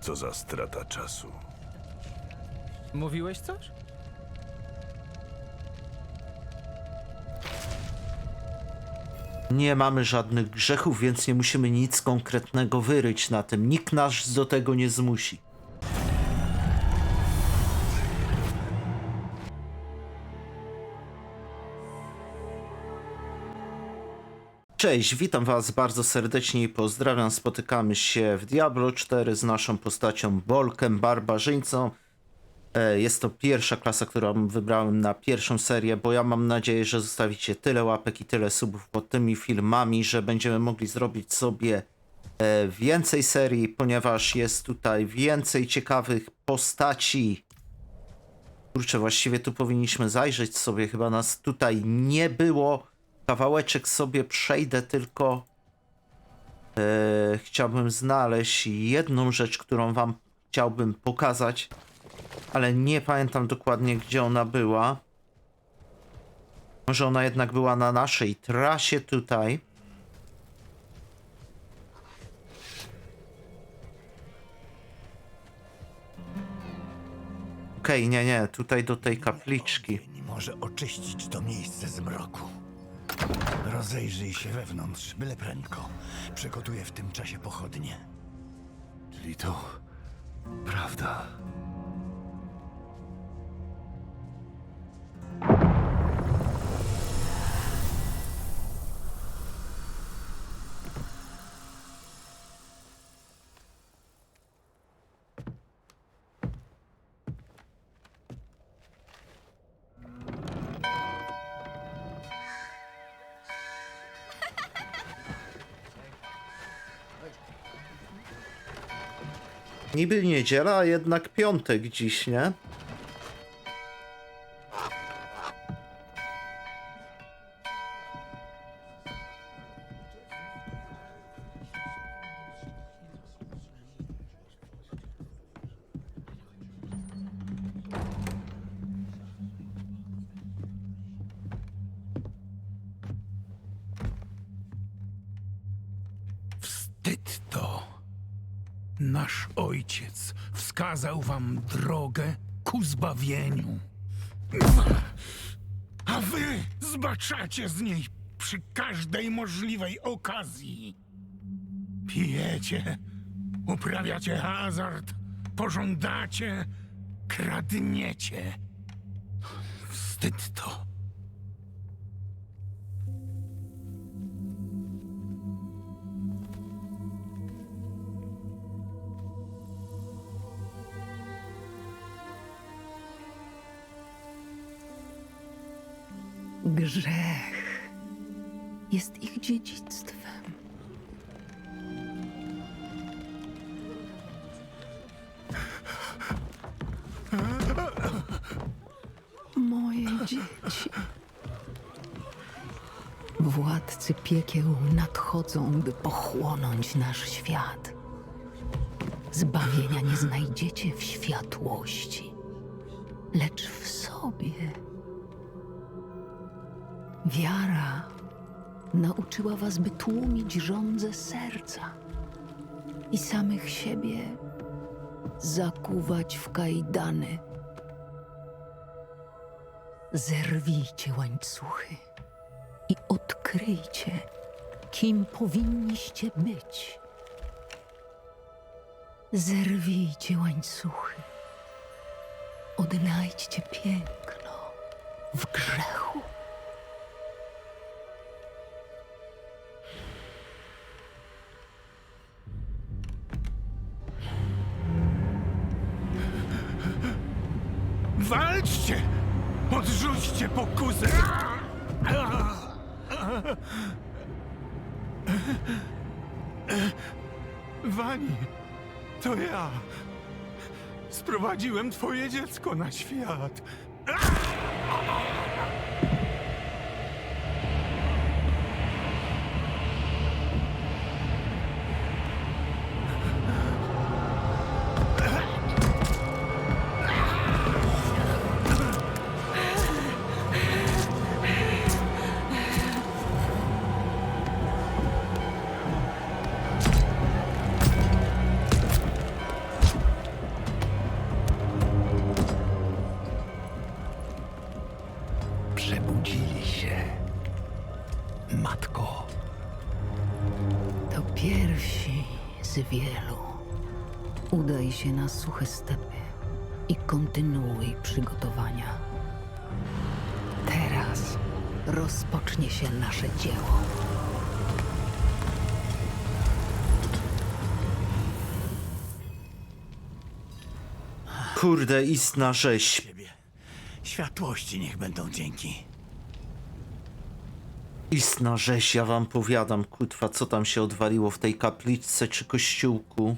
Co za strata czasu. Mówiłeś coś? Nie mamy żadnych grzechów, więc nie musimy nic konkretnego wyryć na tym. Nikt nas do tego nie zmusi. Cześć, witam was bardzo serdecznie i pozdrawiam. Spotykamy się w Diablo 4 z naszą postacią Bolkiem, barbarzyńcą. E, Jest to pierwsza klasa, którą wybrałem na pierwszą serię, bo ja mam nadzieję, że zostawicie tyle łapek i tyle subów pod tymi filmami, że będziemy mogli zrobić sobie e, więcej serii, ponieważ jest tutaj więcej ciekawych postaci. Kurczę, właściwie tu powinniśmy zajrzeć sobie, chyba nas tutaj nie było. Kawałeczek sobie przejdę, tylko e, chciałbym znaleźć jedną rzecz, którą wam chciałbym pokazać ale nie pamiętam dokładnie, gdzie ona była. Może ona jednak była na naszej trasie tutaj. Okej, nie, nie, tutaj do tej kapliczki. Może oczyścić to miejsce z mroku. Rozejrzyj się wewnątrz, byle prędko. Przygotuję w tym czasie pochodnie. Czyli to prawda. Niby niedziela, a jednak piątek dziś, nie? A wy zbaczacie z niej przy każdej możliwej okazji. Pijecie, uprawiacie hazard, pożądacie, kradniecie. Wstyd to. Grzech jest ich dziedzictwem. Moje dzieci. Władcy piekieł nadchodzą, by pochłonąć nasz świat. Zbawienia nie znajdziecie w światłości, lecz w sobie. Wiara nauczyła was, by tłumić żądze serca i samych siebie zakuwać w kajdany. Zerwijcie łańcuchy i odkryjcie, kim powinniście być. Zerwijcie łańcuchy. Odnajdźcie piękno w grzechu. Walczcie! Odrzućcie pokusę! Wani, to ja. Sprowadziłem twoje dziecko na świat. Się na suche stepy i kontynuuj przygotowania. Teraz rozpocznie się nasze dzieło. Kurde, istna rzeź. Ciebie. Światłości niech będą dzięki. Istna rzeź, ja wam powiadam, kutwa, co tam się odwaliło w tej kapliczce czy kościółku.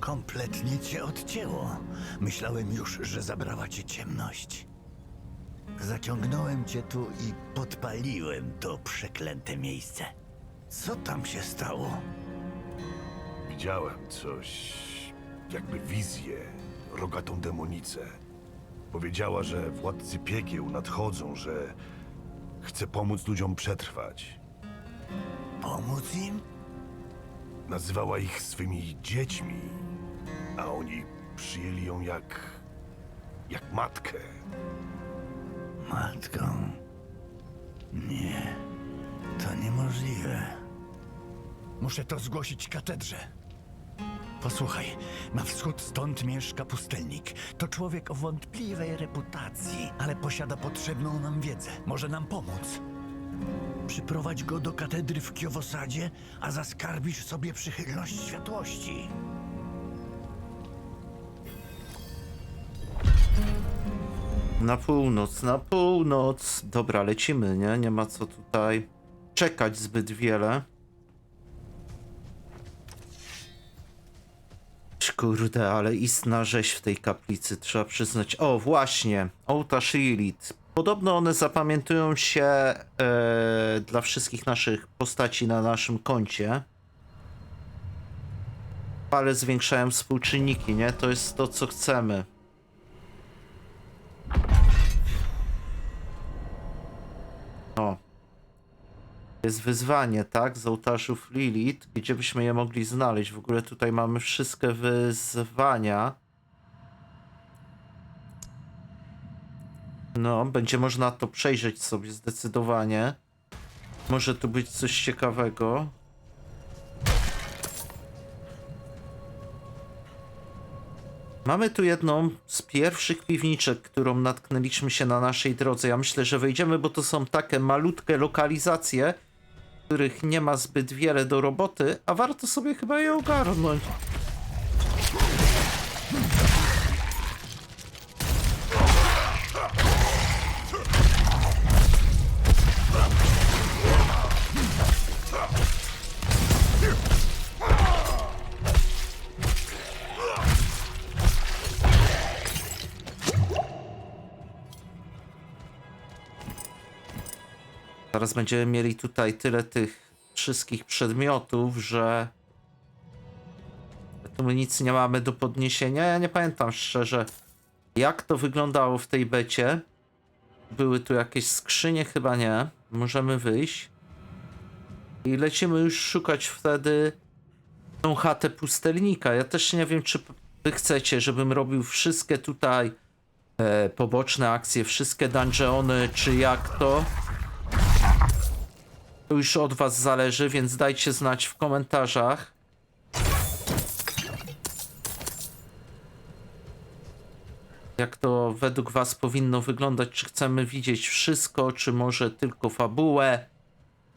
Kompletnie cię odcięło. Myślałem już, że zabrała cię ciemność. Zaciągnąłem cię tu i podpaliłem to przeklęte miejsce. Co tam się stało? Widziałem coś, jakby wizję, rogatą demonicę. Powiedziała, że władcy piekieł nadchodzą, że chce pomóc ludziom przetrwać. Pomóc im? Nazywała ich swymi dziećmi, przyjęli ją jak. jak matkę. Matką? Nie, to niemożliwe. Muszę to zgłosić katedrze. Posłuchaj, na wschód stąd mieszka pustelnik. To człowiek o wątpliwej reputacji, ale posiada potrzebną nam wiedzę. Może nam pomóc. Przyprowadź go do katedry w Kiowosadzie, a zaskarbisz sobie przychylność światłości. Na północ, na północ. Dobra, lecimy, nie? Nie ma co tutaj czekać zbyt wiele. Kurde, ale istna rzeź w tej kaplicy, trzeba przyznać. O, właśnie, ołtarz Lilith. Podobno one zapamiętują się e, dla wszystkich naszych postaci na naszym koncie. Ale zwiększają współczynniki, nie? To jest to, co chcemy. Jest wyzwanie, tak? Z ołtarzów Lilith. Gdzie byśmy je mogli znaleźć? W ogóle tutaj mamy wszystkie wyzwania. No, będzie można to przejrzeć sobie zdecydowanie. Może tu być coś ciekawego. Mamy tu jedną z pierwszych piwniczek, którą natknęliśmy się na naszej drodze. Ja myślę, że wejdziemy, bo to są takie malutkie lokalizacje, których nie ma zbyt wiele do roboty, a warto sobie chyba je ogarnąć. Zaraz będziemy mieli tutaj tyle tych wszystkich przedmiotów, że tu my nic nie mamy do podniesienia. Ja nie pamiętam szczerze, jak to wyglądało w tej becie. Były tu jakieś skrzynie? Chyba nie. Możemy wyjść. I lecimy już szukać wtedy tą chatę pustelnika. Ja też nie wiem, czy wy chcecie, żebym robił wszystkie tutaj e, poboczne akcje, wszystkie dungeony, czy jak to. To już od was zależy, więc dajcie znać w komentarzach. Jak to według was powinno wyglądać? Czy chcemy widzieć wszystko, czy może tylko fabułę?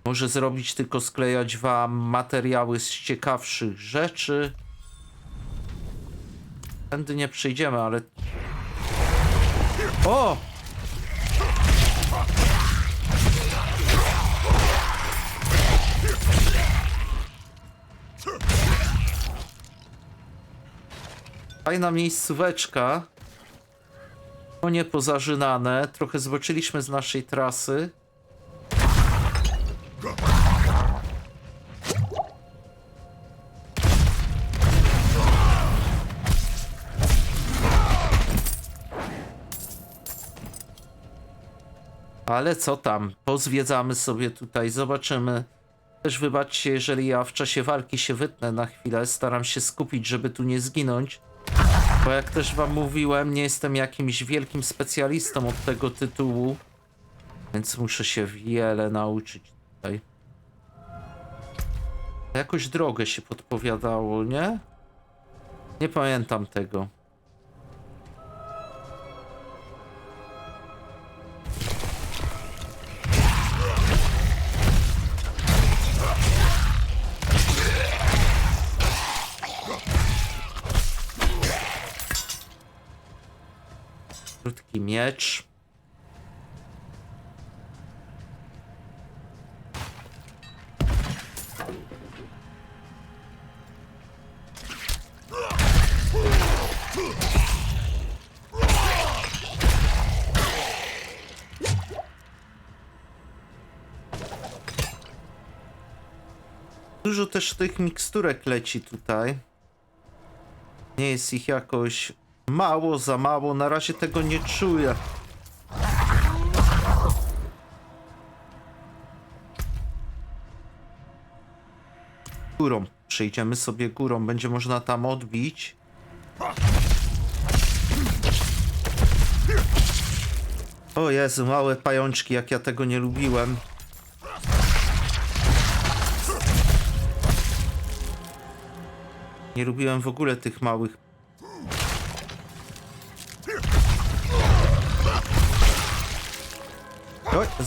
Może zrobić tylko sklejać wam materiały z ciekawszych rzeczy? Tędy nie przyjdziemy, ale... O! Fajna miejscóweczka. Konie pozażynane. Trochę zboczyliśmy z naszej trasy. Ale co tam? Pozwiedzamy sobie tutaj, zobaczymy. Też wybaczcie, jeżeli ja w czasie walki się wytnę na chwilę. Staram się skupić, żeby tu nie zginąć. Bo jak też wam mówiłem, nie jestem jakimś wielkim specjalistą od tego tytułu. Więc muszę się wiele nauczyć tutaj. Jakoś drogę się podpowiadało, nie? Nie pamiętam tego. Miecz. Dużo też tych miksturek leci tutaj. Nie jest ich jakoś mało, za mało. Na razie tego nie czuję. Górą. Przejdziemy sobie górą. Będzie można tam odbić. O Jezu, małe pajączki, jak ja tego nie lubiłem. Nie lubiłem w ogóle tych małych.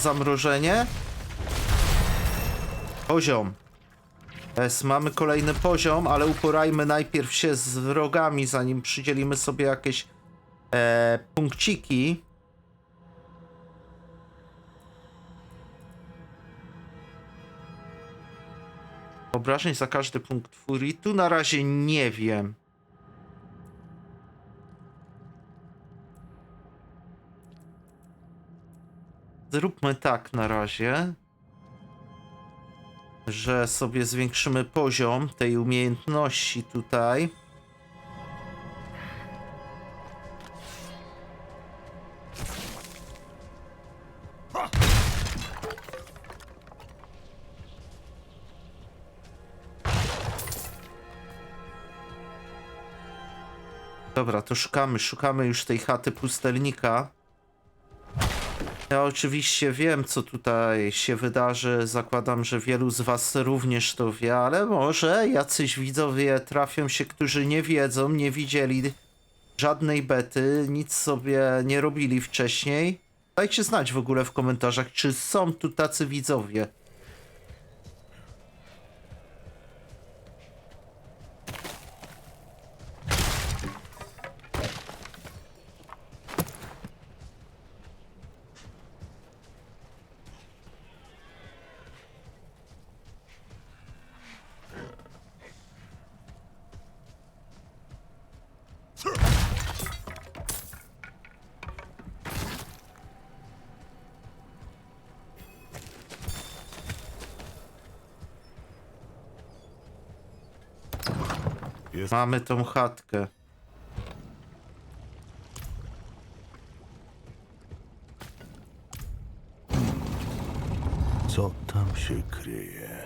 Zamrożenie. Poziom. Jest, mamy kolejny poziom, ale uporajmy najpierw się z wrogami, zanim przydzielimy sobie jakieś e, punkciki. Obrażeń za każdy punkt furii. Tu na razie nie wiem. Zróbmy tak na razie, że sobie zwiększymy poziom tej umiejętności tutaj. Dobra, to szukamy, szukamy już tej chaty pustelnika. Ja oczywiście wiem, co tutaj się wydarzy. Zakładam, że wielu z was również to wie, ale może jacyś widzowie trafią się, którzy nie wiedzą, nie widzieli żadnej bety, nic sobie nie robili wcześniej. Dajcie znać w ogóle w komentarzach, czy są tu tacy widzowie. Jest Mamy tą chatkę. Co tam się kryje?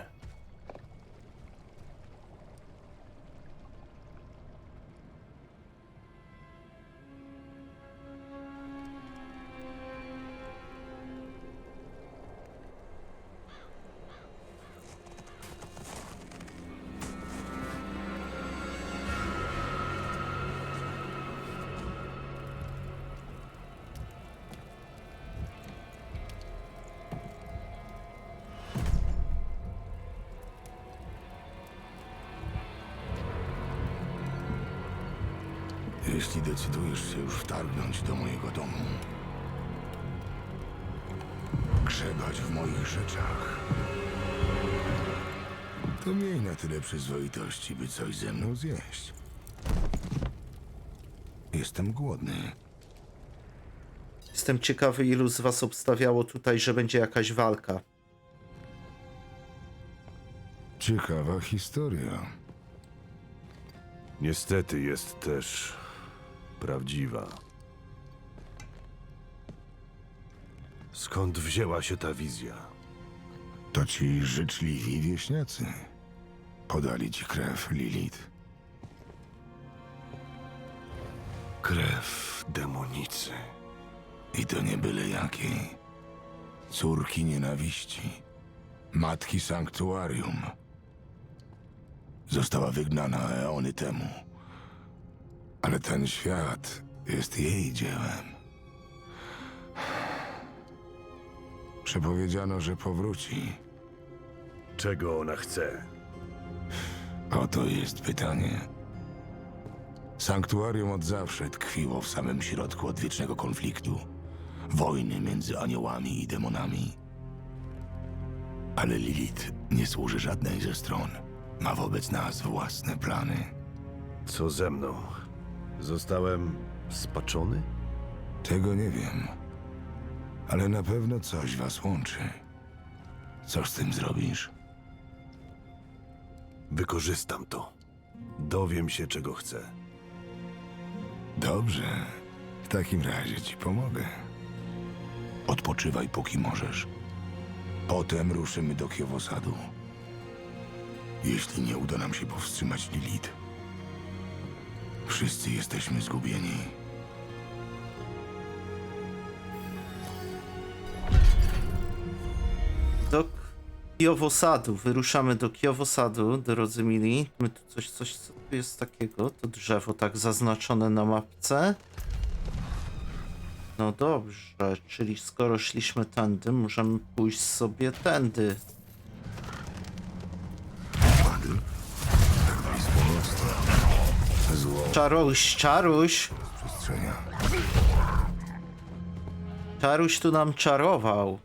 Jeśli decydujesz się już wtargnąć do mojego domu, grzebać w moich rzeczach, to miej na tyle przyzwoitości, by coś ze mną zjeść. Jestem głodny. Jestem ciekawy, ilu z was obstawiało tutaj, że będzie jakaś walka. Ciekawa historia. Niestety jest też prawdziwa. Skąd wzięła się ta wizja? To ci życzliwi wieśniacy. Podali ci krew, Lilith. Krew demonicy. I to nie byle jakiej. Córki nienawiści. Matki sanktuarium. Została wygnana eony temu. Ale ten świat jest jej dziełem. Przepowiedziano, że powróci. Czego ona chce? Oto jest pytanie. Sanktuarium od zawsze tkwiło w samym środku odwiecznego konfliktu. Wojny między aniołami i demonami. Ale Lilith nie służy żadnej ze stron. Ma wobec nas własne plany. Co ze mną? Zostałem spaczony? Tego nie wiem. Ale na pewno coś was łączy. Co z tym zrobisz? Wykorzystam to. Dowiem się, czego chcę. Dobrze. W takim razie ci pomogę. Odpoczywaj, póki możesz. Potem ruszymy do Kiowosadu. Jeśli nie uda nam się powstrzymać Lilith, wszyscy jesteśmy zgubieni. Do Kiowosadu. Wyruszamy do Kiowosadu, drodzy mili. My tu coś, coś, co tu jest takiego? To drzewo tak zaznaczone na mapce. No dobrze, czyli skoro szliśmy tędy, możemy pójść sobie tędy. Czaruś, czaruś! przestrzenia. Czaruś tu nam czarował.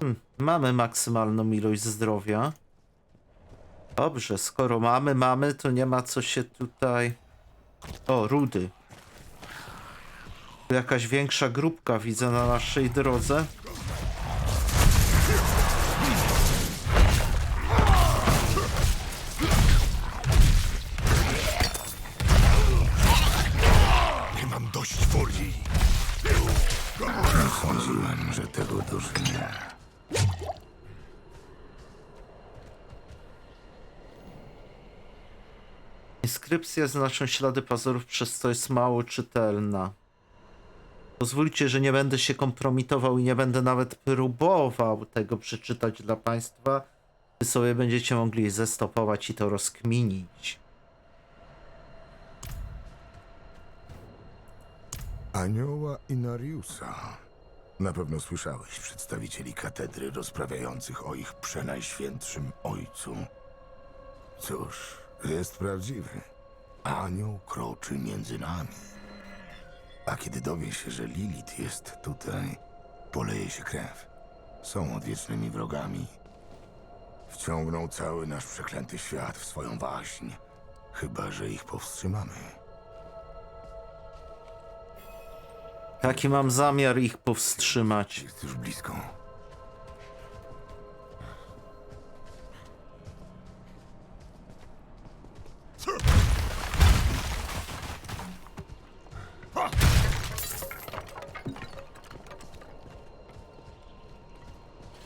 Hmm, mamy maksymalną ilość zdrowia. Dobrze, skoro mamy, mamy, to nie ma co się tutaj... O, rudy. Jakaś większa grupka widzę na naszej drodze. Inskrypcje znaczą ślady pazurów, przez co jest mało czytelna. Pozwólcie, że nie będę się kompromitował i nie będę nawet próbował tego przeczytać dla Państwa. Wy sobie będziecie mogli zestopować i to rozkminić. Anioła Inariusa. Na pewno słyszałeś przedstawicieli katedry rozprawiających o ich przenajświętszym ojcu. Cóż, jest prawdziwy. Anioł kroczy między nami. A kiedy dowie się, że Lilith jest tutaj, poleje się krew. Są odwiecznymi wrogami. Wciągną cały nasz przeklęty świat w swoją waśń. Chyba, że ich powstrzymamy. Taki mam zamiar ich powstrzymać. Jest już blisko.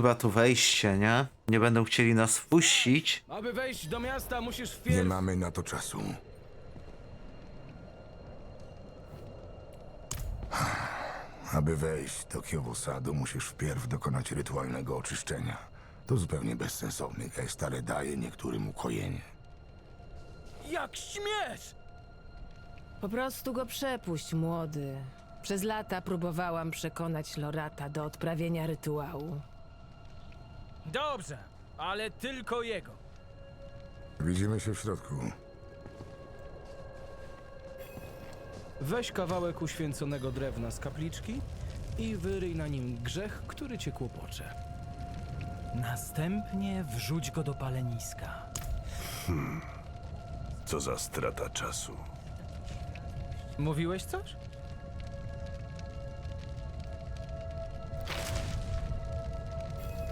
Chyba tu wejście, nie? Nie będą chcieli nas wpuścić. Aby wejść do miasta, musisz Nie wpierw... mamy na to czasu. Aby wejść do Kiowosadu, musisz wpierw dokonać rytualnego oczyszczenia. To zupełnie bezsensowny gest, ale daje niektórym ukojenie. Jak śmiesz! Po prostu go przepuść, młody. Przez lata próbowałam przekonać Lorata do odprawienia rytuału. Dobrze, ale tylko jego. Widzimy się w środku. Weź kawałek uświęconego drewna z kapliczki i wyryj na nim grzech, który cię kłopocze. Następnie wrzuć go do paleniska. Co za strata czasu. Mówiłeś coś?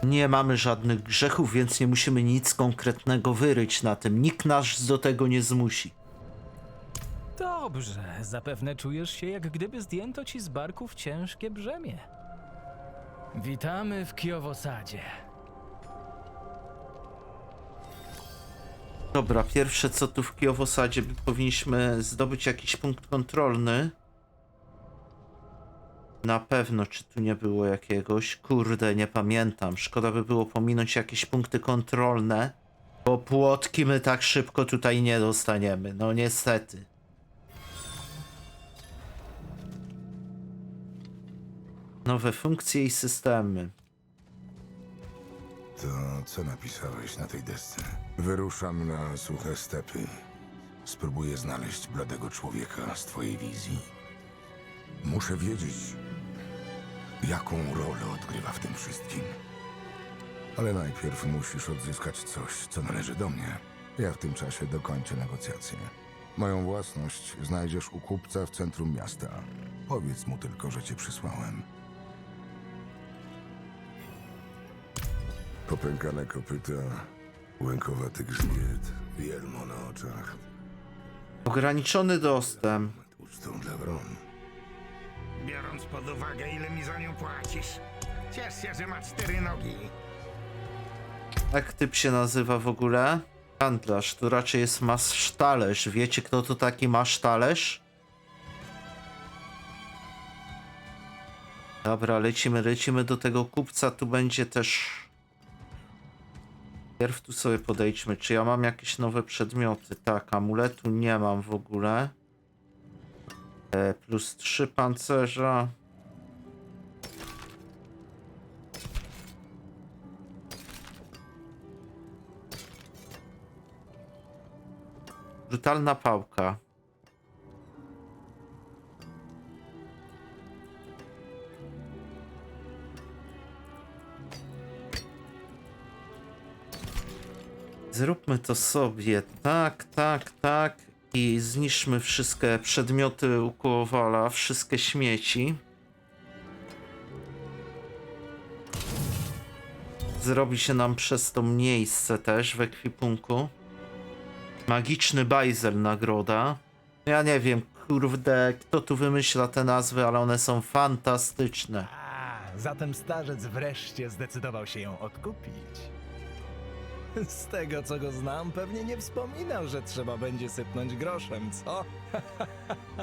nie mamy żadnych grzechów, więc nie musimy nic konkretnego wyryć na tym. Nikt nas do tego nie zmusi. Dobrze, zapewne czujesz się, jak gdyby zdjęto ci z barków ciężkie brzemię. Witamy w Kijowosadzie. Dobra, pierwsze co tu w Kijowosadzie, powinniśmy zdobyć jakiś punkt kontrolny. Na pewno, czy tu nie było jakiegoś? Kurde, nie pamiętam. Szkoda by było pominąć jakieś punkty kontrolne, bo płotki my tak szybko tutaj nie dostaniemy. No niestety. Nowe funkcje i systemy. To co napisałeś na tej desce? Wyruszam na suche stepy. Spróbuję znaleźć bladego człowieka z twojej wizji. Muszę wiedzieć, jaką rolę odgrywa w tym wszystkim. Ale najpierw musisz odzyskać coś, co należy do mnie. Ja w tym czasie dokończę negocjacje. Moją własność znajdziesz u kupca w centrum miasta. Powiedz mu tylko, że cię przysłałem. Popękane kopyta, łękowaty grzbiet, wielmo na oczach. Ograniczony dostęp. Ucztą dla wron. Biorąc pod uwagę, ile mi za nią płacisz. Ciesz się, że ma cztery nogi. Jak typ się nazywa w ogóle? Handlarz, tu raczej jest masztalerz. Wiecie kto to taki masztalerz? Dobra, lecimy, lecimy do tego kupca. Tu będzie też... Pierw tu sobie podejdźmy. Czy ja mam jakieś nowe przedmioty? Tak, amuletu nie mam w ogóle. Plus 3 pancerza. Brutalna pałka. Zróbmy to sobie. Tak, tak, tak. I zniszczmy wszystkie przedmioty u Kowala, wszystkie śmieci. Zrobi się nam przez to miejsce też w ekwipunku. Magiczny bajzel nagroda. Ja nie wiem, kurde, kto tu wymyśla te nazwy, ale one są fantastyczne. A, zatem starzec wreszcie zdecydował się ją odkupić. Z tego co go znam, pewnie nie wspominał, że trzeba będzie sypnąć groszem, co?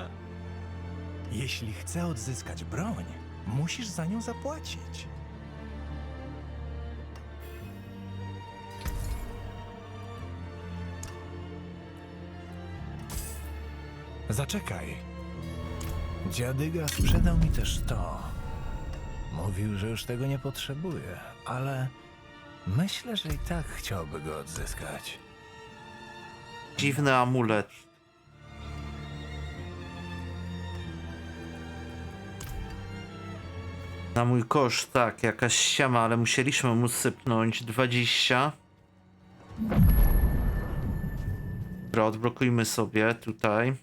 Jeśli chce odzyskać broń, musisz za nią zapłacić. Zaczekaj. Dziadyga sprzedał mi też to. Mówił, że już tego nie potrzebuje, ale myślę, że i tak chciałby go odzyskać. Dziwny amulet. Na mój koszt, tak, jakaś ściema, ale musieliśmy mu sypnąć 20. Dobra, odblokujmy sobie tutaj.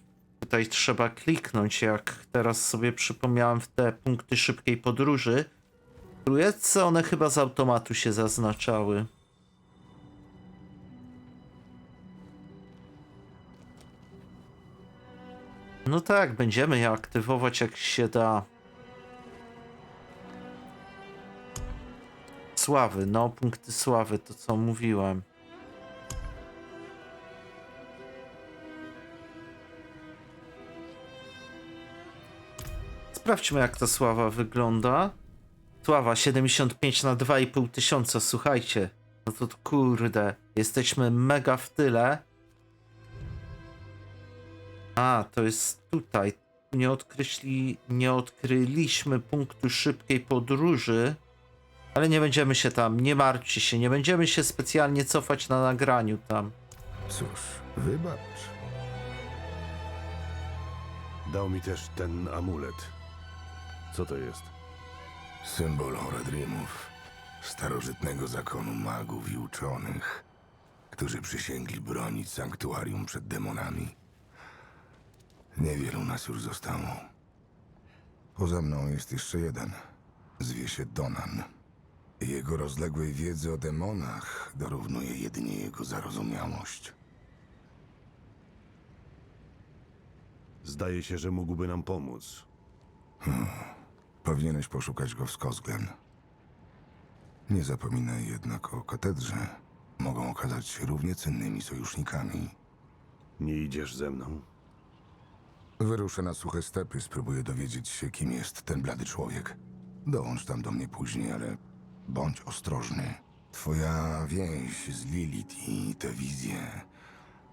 Tutaj trzeba kliknąć, jak teraz sobie przypomniałem w te punkty szybkiej podróży. Trójeczce one chyba z automatu się zaznaczały. No tak, będziemy je aktywować jak się da. Sławy, no punkty sławy, to co mówiłem. Sprawdźmy jak ta sława wygląda. Sława 75 na 2,5 tysiąca, słuchajcie. No to kurde, jesteśmy mega w tyle. A, to jest tutaj. Nie, nie odkryliśmy punktu szybkiej podróży, ale nie będziemy się tam, nie martwcie się, nie będziemy się specjalnie cofać na nagraniu tam. Cóż, wybacz. Dał mi też ten amulet. Co to jest? Symbol Horadrimów, starożytnego zakonu magów i uczonych, którzy przysięgli bronić sanktuarium przed demonami. Niewielu nas już zostało. Poza mną jest jeszcze jeden. Zwie się Donan. Jego rozległej wiedzy o demonach dorównuje jedynie jego zarozumiałość. Zdaje się, że mógłby nam pomóc. Powinieneś poszukać go w Skozglen. Nie zapominaj jednak o katedrze. Mogą okazać się równie cennymi sojusznikami. Nie idziesz ze mną? Wyruszę na suche stepy, spróbuję dowiedzieć się, kim jest ten blady człowiek. Dołącz tam do mnie później, ale bądź ostrożny. Twoja więź z Lilith i te wizje.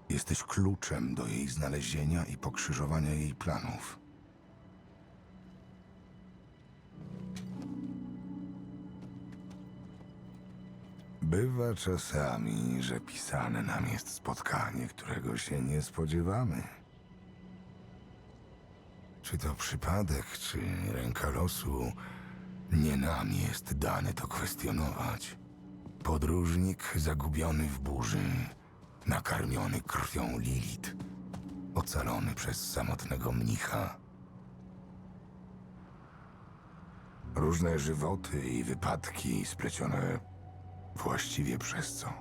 Jesteś kluczem do jej znalezienia i pokrzyżowania jej planów. Bywa czasami, że pisane nam jest spotkanie, którego się nie spodziewamy. Czy to przypadek, czy ręka losu, nie nam jest dane to kwestionować. Podróżnik zagubiony w burzy, nakarmiony krwią Lilith, ocalony przez samotnego mnicha. Różne żywoty i wypadki splecione właściwie przez co?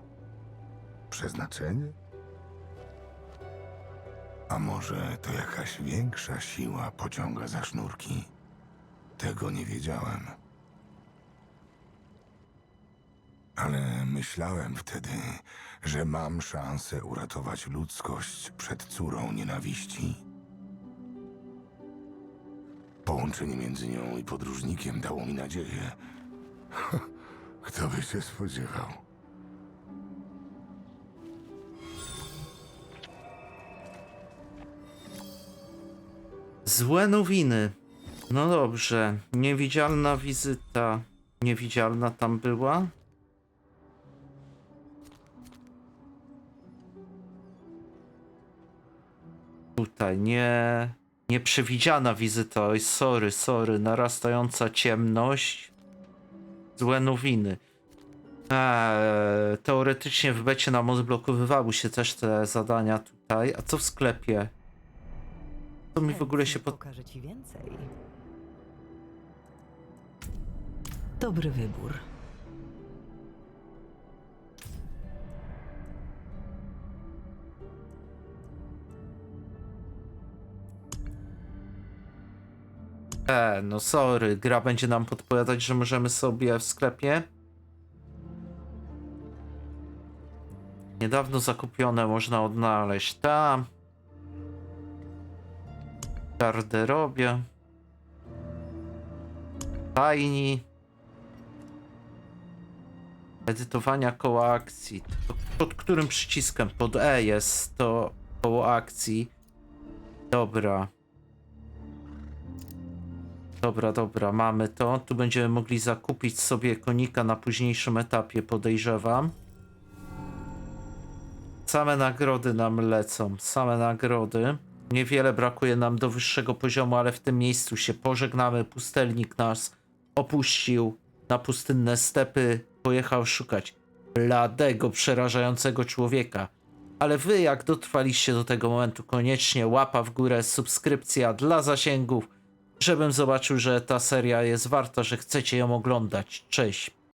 Przeznaczenie? A może to jakaś większa siła pociąga za sznurki? Tego nie wiedziałem. Ale myślałem wtedy, że mam szansę uratować ludzkość przed córą nienawiści. Połączenie między nią i podróżnikiem dało mi nadzieję. Kto by się spodziewał? Złe nowiny. No dobrze. Niewidzialna wizyta. Niewidzialna tam była? Tutaj nie. Nieprzewidziana wizyta. Oj, sorry, sorry. Narastająca ciemność. Złe nowiny. Eee, teoretycznie w becie nam odblokowywały się też te zadania tutaj. A co w sklepie? To mi w ogóle się pod... Pokażę ci więcej. Dobry wybór. E, no sorry, gra będzie nam podpowiadać, że możemy sobie w sklepie. Niedawno zakupione można odnaleźć tam. W garderobie. Fajni. Edytowania akcji. Pod którym przyciskiem? Pod E jest to koło akcji. Dobra. Dobra, dobra, mamy to. Tu będziemy mogli zakupić sobie konika na późniejszym etapie, podejrzewam. Same nagrody nam lecą, same nagrody. Niewiele brakuje nam do wyższego poziomu, ale w tym miejscu się pożegnamy. Pustelnik nas opuścił na pustynne stepy, pojechał szukać bladego, przerażającego człowieka. Ale wy, jak dotrwaliście do tego momentu, koniecznie łapa w górę, subskrypcja dla zasięgów, żebym zobaczył, że ta seria jest warta, że chcecie ją oglądać. Cześć.